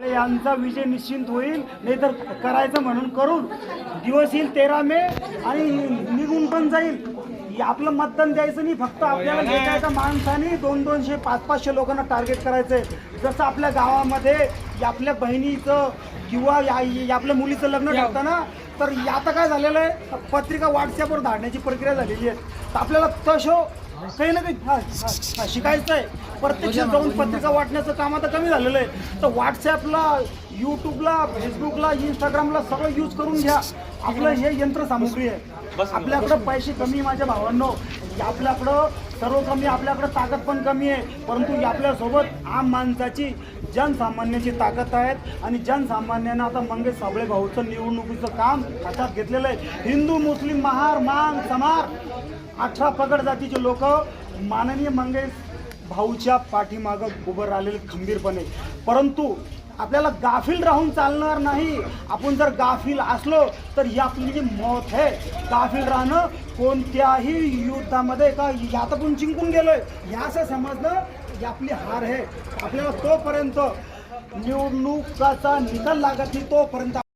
यांचा विजय निश्चित होईल नाहीतर करायचं म्हणून करून दिवस येईल तेरा मे आणि निघून पण जाईल. आपलं मतदान द्यायचं नाही फक्त आपल्याला का माणसाने दोन दोनशे पाच पाचशे लोकांना टार्गेट करायचंय. जसं आपल्या गावामध्ये आपल्या बहिणीचं किंवा या या आपल्या मुलीचं लग्न ठरतं ना तर आता काय झालेलं आहे? पत्रिका व्हॉट्सअपवर धाडण्याची प्रक्रिया झालेली आहे. तर आपल्याला तशो काही ना काही. हा, हा, हा, शिकायचं आहे. प्रत्यक्ष जाऊन पत्रिका वाटण्याचं काम आता कमी झालेलं आहे. तर व्हॉट्सॲपला यूट्यूबला फेसबुकला इंस्टाग्रामला सगळं यूज करून घ्या. आपलं हे यंत्रसामुग्री आहे. आपल्याकडं पैसे कमी आहे माझ्या भावांनो. आपल्याकडं सर्व कमी आपल्याकडं ताकद पण कमी आहे. परंतु आपल्यासोबत आम माणसाची जनसामान्याची ताकद आहेत आणि जनसामान्यांना आता मंगेश साबळे भाऊचं निवडणुकीचं काम हातात घेतलेलं आहे. हिंदू मुस्लिम महार मांग समार अठरा पगड जातीचे लोक माननीय मंगेश भाऊच्या पाठीमागं उभं राहिलेले खंबीरपणे. परंतु आपल्याला गाफील राहून चालणार नाही. आपण जर गाफील असलो तर ही आपली जी मौत आहे गाफील राहणं कोणत्याही युद्धामध्ये का यात आपण जिंकून गेलोय हे असं समजणं ही आपली हार आहे. आपल्याला तोपर्यंत निवडणुकाचा निकाल लागत नाही तोपर्यंत